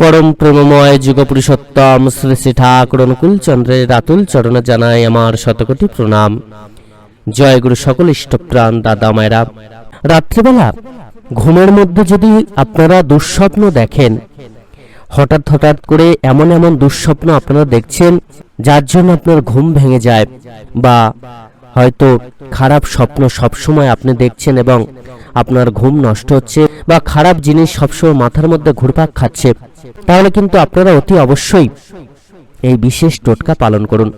পরম প্রেমময় যুগপুরুষোত্তম শ্রী শ্রী ঠাকুর অনুকূল চন্দ্রের রাতুল চরণে জানাই আমার শতকোটি প্রণাম। জয় গুরু সকল ইষ্টপ্রাণ, দাদা মায়েরা। রাত্রিবেলা ঘুমের মধ্যে যদি আপনারা দুঃস্বপ্ন দেখেন, হঠাৎ হঠাৎ করে এমন এমন দুঃস্বপ্ন আপনারা দেখছেন, যার জন্য আপনার ঘুম ভেঙে যায় বা হয়তো খারাপ স্বপ্ন সবসময় আপনি দেখছেন এবং আপনার ঘুম নষ্ট হচ্ছে বা খারাপ জিনিস সবসময় মাথার মধ্যে ঘুরপাক খাচ্ছে, তাহলে কিন্তু আপনারা অতি অবশ্যই এই বিশেষ টোটকা পালন করুন।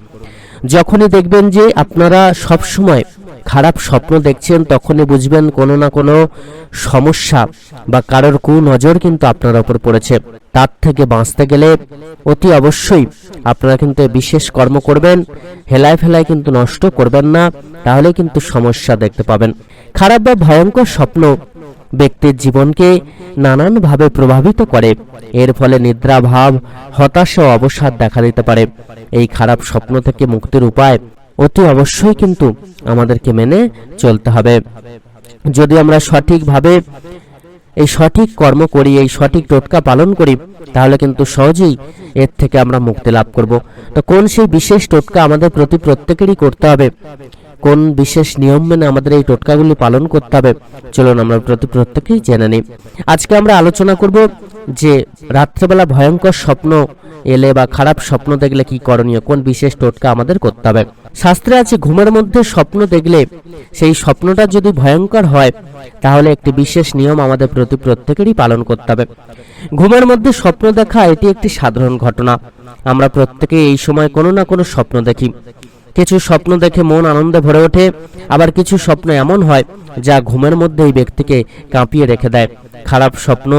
যখনই দেখবেন যে আপনারা সব সময় খারাপ স্বপ্ন দেখছেন, তখনই বুঝবেন কোনো না কোনো সমস্যা বা কারোর কু নজর কিন্তু আপনার ওপর পড়েছে। তার থেকে বাঁচতে গেলে অতি অবশ্যই আপনারা কিন্তু বিশেষ কর্ম করবেন, হেলায় ফেলায় কিন্তু নষ্ট করবেন না তাহলে কিন্তু সমস্যা দেখতে পাবেন। খারাপ বা ভয়ঙ্কর স্বপ্ন ব্যক্তির জীবনকে নানানভাবে প্রভাবিত করে। এর ফলে নিদ্রাভাব হতাশা ও অবসাদ দেখা দিতে পারে। এই খারাপ স্বপ্ন থেকে মুক্তির উপায় অতি অবশ্যই কিন্তু আমাদেরকে মেনে চলতে হবে। যদি আমরা সঠিকভাবে এই সঠিক কর্ম করি, এই সঠিক টোটকা পালন করি, তাহলে কিন্তু সহজেই এর থেকে আমরা মুক্তি লাভ করব। তো কোন সেই বিশেষ টোটকা আমাদের প্রতি প্রত্যেকেরই করতে হবে? কোন বিশেষ নিয়ম মেনে আমাদের এই টোটকাগুলি পালন করতে হবে? চলুন আমরা প্রতি প্রত্যেকেই জেনে নিই। আজকে আমরা আলোচনা করব যে রাত্রেবেলা ভয়ঙ্কর স্বপ্ন এলে বা খারাপ স্বপ্ন দেখলে কি করণীয়? কোন বিশেষ টোটকা আমাদের করতে হবে? শাস্ত্রে আছে, ঘুমের মধ্যে স্বপ্ন দেখলে সেই স্বপ্নটা যদি ভয়ঙ্কর হয়, তাহলে একটি বিশেষ নিয়ম আমাদের প্রতি প্রত্যেকেরই পালন করতে হবে। ঘুমের মধ্যে স্বপ্ন দেখা, এটি একটি সাধারণ ঘটনা। আমরা প্রত্যেকে এই সময় কোনো না কোনো স্বপ্ন দেখি। কিছু স্বপ্ন দেখে মন আনন্দে ভরে ওঠে, আবার কিছু স্বপ্ন এমন হয় যা ঘুমের মধ্যে এই ব্যক্তিকে কাঁপিয়ে রেখে দেয়। খারাপ স্বপ্ন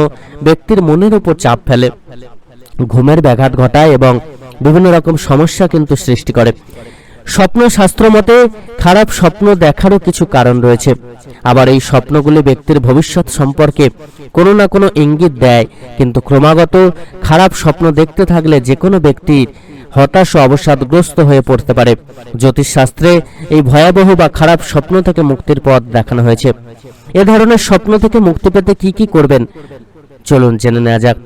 ব্যক্তির মনের উপর চাপ ফেলে। ঘুমের ব্যাঘাত ঘটায় এবং বিভিন্ন রকম সমস্যা কিন্তু সৃষ্টি করে। স্বপ্ন শাস্ত্র মতে খারাপ স্বপ্ন দেখারও কিছু কারণ রয়েছে। আবার এই স্বপ্নগুলি ব্যক্তির ভবিষ্যৎ সম্পর্কে কোনো না কোনো ইঙ্গিত দেয়। কিন্তু ক্রমাগত খারাপ স্বপ্ন দেখতে থাকলে যে কোনো ব্যক্তির হতাশ অবসাদগ্রস্ত হয়ে পড়তে পারে। জ্যোতিষশাস্ত্রে এই ভয়াবহ বা খারাপ স্বপ্ন থেকে মুক্তির পথ দেখানো হয়েছে। এ ধরনের স্বপ্ন থেকে মুক্তি পেতে কি কি করবেন? চলুন জেনে নেওয়া যাক।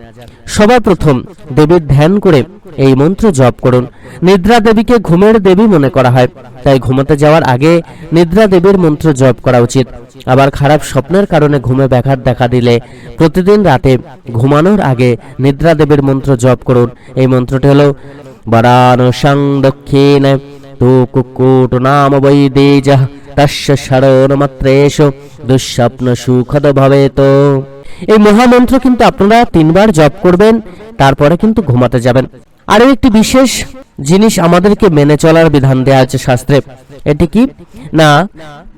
সবার প্রথম দেবীর ধ্যান করে এই মন্ত্র জপ করুন। নিদ্রা দেবীকে ঘুমের দেবী মনে করা হয়, তাই ঘুমাতে যাওয়ার আগে নিদ্রা দেবীর মন্ত্র জপ করা উচিত। আবার খারাপ স্বপ্নের কারণে ঘুমে ব্যাঘাত দেখা দিলে প্রতিদিন রাতে ঘুমানোর আগে নিদ্রা দেবীর মন্ত্র জপ করুন। এই মন্ত্রটি হলো বরানসং দক্ষিণ তু কুকুট নাম বৈদেজ তস্য শরণ মাত্রেশ দুঃস্বপ্ন সুখদ ভবেত এই মহামন্ত্র কিন্তু আপনারা তিনবার জপ করবেন, তারপরে কিন্তু ঘুমাতে যাবেন। আরও একটি বিশেষ জিনিস আমাদেরকে মেনে চলার বিধান দেওয়া আছে শাস্ত্রে। এটি কি? না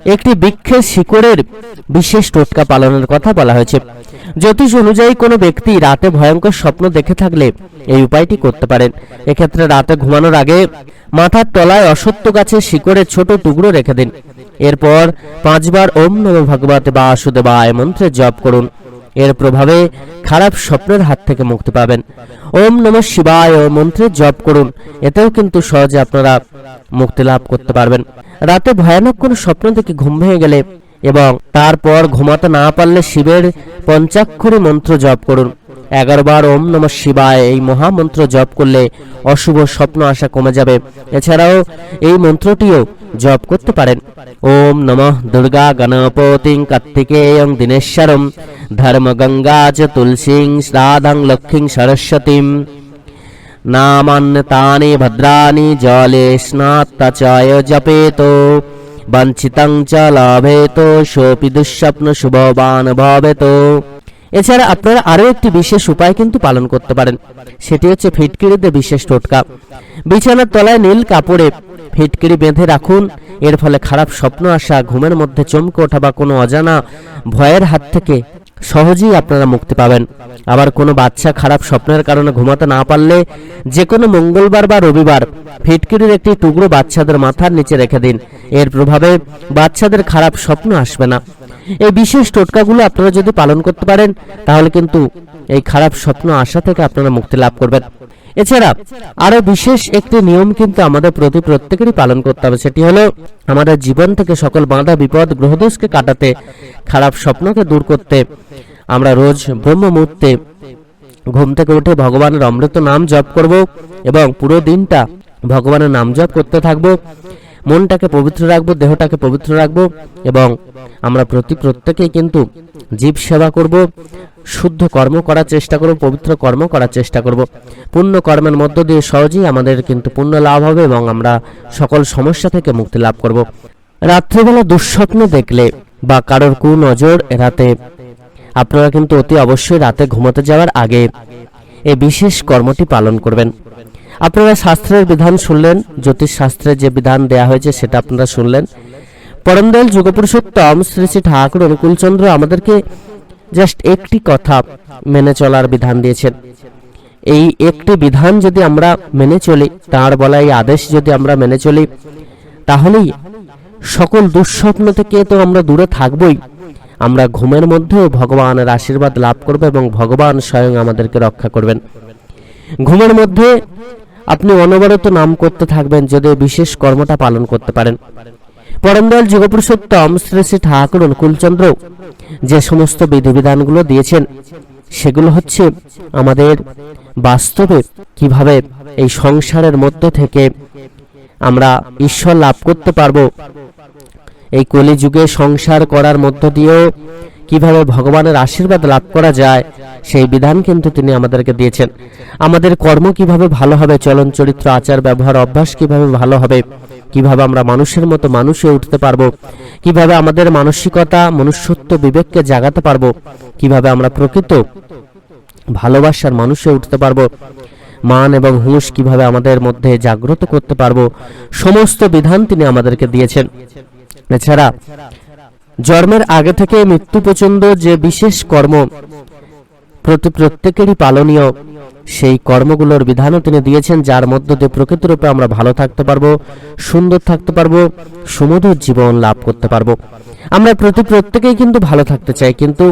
একটি বৃক্ষের শিকড়ের বিশেষ টোটকা পালনের কথা বলা হয়েছে। জ্যোতিষ অনুযায়ী কোনো ব্যক্তি রাতে ভয়ঙ্কর স্বপ্ন দেখে থাকলে এই উপায়টি করতে পারেন। এক্ষেত্রে রাতে ঘুমানোর আগে মাথার তলায় অসত্য গাছের শিকড়ের ছোট টুকরো রেখে দিন। এরপর পাঁচবার ওম নম ভগবতে বাসুদেবায় মন্ত্রে জপ করুন। এর প্রভাবে খারাপ স্বপ্নের হাত থেকে মুক্তি পাবেন। ওম নম শিবায় মন্ত্রে জপ করুন। এতেও কিন্তু সহজে আপনারা মুক্তি লাভ করতে পারবেন। রাতে ভয়ানক কোনো স্বপ্ন থেকে ঘুম ভেঙে গেলে এবং তারপর ঘুমাতে না পারলে শিবের পঞ্চাক্ষরী মন্ত্র জপ করুন। এগারো বার ওম নম শিবায়, এই মহামন্ত্র জপ করলে অশুভ স্বপ্ন আসা কমে যাবে। এছাড়াও এই মন্ত্রটিও জপ করতে পারেন। ওম নমঃ দুর্গা গণপতিং কার্তিকেয়ং দিনেশ্বরম। ধর্ম গঙ্গা চ তুলসীং শ্রাদাং লক্ষ্মীং সরস্বতীম নামান্যতানি ভদ্রানি জলে স্নাত্তাচায় জপেত বঞ্চিতং চ লভেত সোপি দুঃস্বপ্ন শুভবান ভবেত এছাড়া আপনারা আরও একটি বিশেষ উপায় কিন্তু পালন করতে পারেন। সেটি হচ্ছে ফিটকিরিতে বিশেষ টোটকা। বিছানার তলায় নীল কাপড়ে ফিটকিরি বেঁধে রাখুন। এর ফলে খারাপ স্বপ্ন আসা ঘুমের মধ্যে চমকে ওঠা বা কোনো অজানা ভয়ের হাত থেকে সহজেই আপনারা মুক্তি পাবেন। আবার কোনো বাচ্চা খারাপ স্বপ্নের কারণে ঘুমাতে না পারলে যে কোনো মঙ্গলবার বা রবিবার ফিটকিরির একটি টুকরো বাচ্চাদের মাথার নিচে রেখে দিন। এর প্রভাবে বাচ্চাদের খারাপ স্বপ্ন আসবে না। এই বিশেষ টোটকাগুলো আপনারা যদি পালন করতে পারেন, তাহলে কিন্তু এই খারাপ স্বপ্ন আসা থেকে আপনারা মুক্তি লাভ করবেন। এছাড়া আরও বিশেষ একটি নিয়ম কিন্তু আমাদের প্রতি প্রত্যেকেরই পালন করতে হবে। সেটি হলো আমাদের জীবন থেকে সকল বাধা, বিপদ, গ্রহদোষকে কাটাতে, খারাপ স্বপ্নকে দূর করতে। আমরা রোজ ব্রহ্ম মুহূর্তে ঘুম থেকে উঠে ভগবানের অমৃত নাম জপ করব এবং পুরো দিনটা ভগবানের নাম জপ করতে থাকব। মনটাকে পবিত্র রাখব, দেহটাকে পবিত্র রাখব এবং আমরা প্রতি প্রত্যেকেই কিন্তু জীব সেবা করব, শুদ্ধ কর্ম করার চেষ্টা করব, পবিত্র কর্ম করার চেষ্টা করব। পুণ্য কর্মের মধ্য দিয়ে সহজেই আমাদের কিন্তু পুণ্য লাভ হবে এবং আমরা সকল সমস্যা থেকে মুক্তি লাভ করব। রাত্রিবেলা দুঃস্বপ্ন দেখলে বা কারোর কু নজর রাতে আপনারা কিন্তু অতি অবশ্যই রাতে ঘুমাতে যাওয়ার আগে এই বিশেষ কর্মটি পালন করবেন। আপনারা শাস্ত্রের বিধান শুনলেন জ্যোতিষ শাস্ত্রের যে বিধান দেয়া হয়েছে সেটা আপনারা শুনলেন। পরমদয়াল যুগপুরুষোত্তম শ্রী শ্রী ঠাকুর অনুকূলচন্দ্র আমাদেরকে জাস্ট একটি কথা মেনে চলার বিধান দিয়েছেন। এই একটি বিধান যদি আমরা মেনে চলি, তার বলা এই আদেশ যদি আমরা মেনে চলি, তাহলেই সকল দুঃস্বপ্ন থেকে তো আমরা দূরে থাকবই। আমরা ঘুমের মধ্যেও ভগবানের আশীর্বাদ লাভ করব এবং ভগবান স্বয়ং আমাদেরকে রক্ষা করবেন। ঘুমের মধ্যে আপনি নাম করতে থাকবেন যদি বিশেষ কর্মটা পালন করতে পারেন। পরমদয়াল যুগপুরুষোত্তম শ্রী শ্রী ঠাকুর অনুকূলচন্দ্র যে সমস্ত বিধিবিধানগুলো দিয়েছেন, সেগুলো হচ্ছে আমাদের বাস্তবে কীভাবে এই সংসারের মধ্য থেকে আমরা ঈশ্বর লাভ করতে পারব। এই কলিযুগে সংসার করার মধ্য দিয়েও কীভাবে ভগবানের আশীর্বাদ লাভ করা যায়, সেই বিধান কিন্তু তিনি আমাদেরকে দিয়েছেন। আমাদের কর্ম কীভাবে ভালো হবে, চলন চরিত্র, আচার, ব্যবহার, অভ্যাস কীভাবে ভালো হবে, কীভাবে আমরা মানুষের মতো মানুষ হয়ে উঠতে পারব, কীভাবে আমাদের মানসিকতা, মনুষ্যত্ব, বিবেককে জাগাতে পারব, কীভাবে আমরা প্রকৃত ভালোবাসার মানুষ হয়ে উঠতে পারব, মান এবং হুঁশ কীভাবে আমাদের মধ্যে জাগ্রত করতে পারব, সমস্ত বিধান তিনি আমাদেরকে দিয়েছেন। এছাড়া জন্মের আগে থেকে মৃত্যু পর্যন্ত যে বিশেষ কর্ম প্রতি প্রত্যেকেরই পালনীয়, সেই কর্মগুলোর বিধানও তিনি দিয়েছেন, যার মধ্য দিয়ে প্রকৃতরূপে আমরা ভালো থাকতে পারব, সুন্দর থাকতে পারব, সুমধুর জীবন লাভ করতে পারব। আমরা প্রতি প্রত্যেকেই কিন্তু ভালো থাকতে চাই, কিন্তু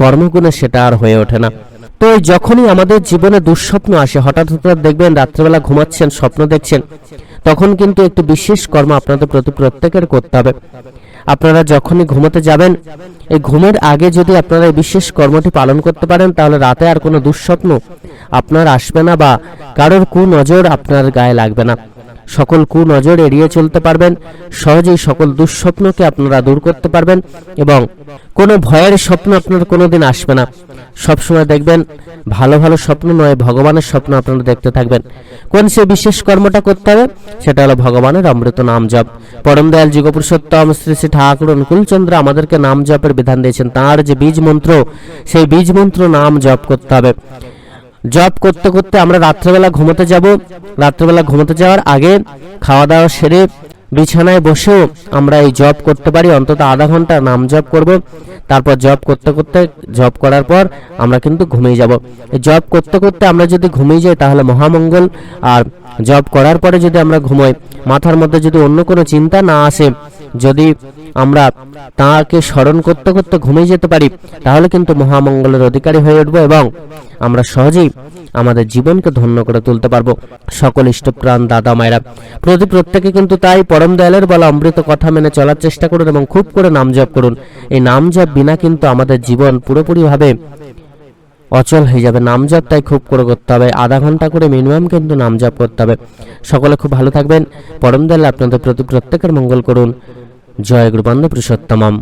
কর্মগুণে সেটা আর হয়ে ওঠে না। তো যখনই আমাদের জীবনে দুঃস্বপ্ন আসে, হঠাৎ হঠাৎ দেখবেন রাত্রেবেলা ঘুমাচ্ছেন, স্বপ্ন দেখছেন তখন কিন্তু একটি বিশেষ কর্ম আপনাদের প্রতি প্রত্যেকের করতে হবে। আপনারা যখনই ঘুমোতে যাবেন, এই ঘুমের আগে যদি আপনারা এই বিশেষ কর্মটি পালন করতে পারেন, তাহলে রাতে আর কোনো দুঃস্বপ্ন আপনার আসবে না বা কারোর কু নজর আপনার গায়ে লাগবে না। সকল কু নজর এড়িয়ে চলতে পারবেন। সহজেই সকল দুঃস্বপ্নকে আপনারা দূর করতে পারবেন এবং কোনো ভয়ের স্বপ্ন আপনার কোনোদিন আসবে না। সবসময় দেখবেন, ভালো ভালো স্বপ্ন নয়, ভগবানের স্বপ্ন আপনারা দেখতে থাকবেন। কোন সে বিশেষ কর্মটা করতে হবে? সেটা হলো ভগবানের অমৃত নাম জপ। পরম দয়াল যুগপুরুষোত্তম শ্রী শ্রী ঠাকুর অনুকূলচন্দ্র আমাদেরকে নাম জপের বিধান দিয়েছেন। তার যে বীজ মন্ত্র, সেই বীজ মন্ত্র নাম জপ করতে হবে। জব করতে করতে আমরা রাত্রেবেলা ঘুমোতে যাব। রাত্রেবেলা ঘুমোতে যাওয়ার আগে খাওয়া দাওয়া সেরে বিছানায় বসেও আমরা এই জব করতে পারি। অন্তত আধা ঘণ্টা নাম জব করব। তারপর জব করতে করতে জব করার পর আমরা কিন্তু ঘুমিয়ে যাব। জব করতে করতে আমরা যদি ঘুমিয়ে যাই তাহলে মহামঙ্গল। আর জব করার পরে যদি আমরা ঘুমোই, মাথার মধ্যে যদি অন্য কোনো চিন্তা না আসে, যদি আমরা তাকে স্মরণ করতে করতে ঘুমিয়ে যেতে পারি, তাহলে কিন্তু মহামঙ্গলের অধিকারী হয়ে উঠবো এবং আমরা সহজেই আমাদের জীবনকে ধন্য করে তুলতে পারব। সকল ইষ্টপ্রাণ দাদা মায়েরা, প্রতি প্রত্যেকে কিন্তু তাই পরম দয়ালের বলা অমৃত কথা মেনে চলার চেষ্টা করুন এবং খুব করে নাম জপ করুন। এই নাম জপ বিনা কিন্তু আমাদের জীবন পুরোপুরিভাবে অচল হয়ে যাবে। নাম জপ তাই খুব করে করতে হবে। আধা ঘণ্টা করে মিনিমাম কিন্তু নাম জপ করতে হবে। সকলে খুব ভালো থাকবেন। পরম দয়াল আপনাদের প্রতি প্রত্যেকের মঙ্গল করুন। জয় গুরুবান্ধব পুরুষোত্তমম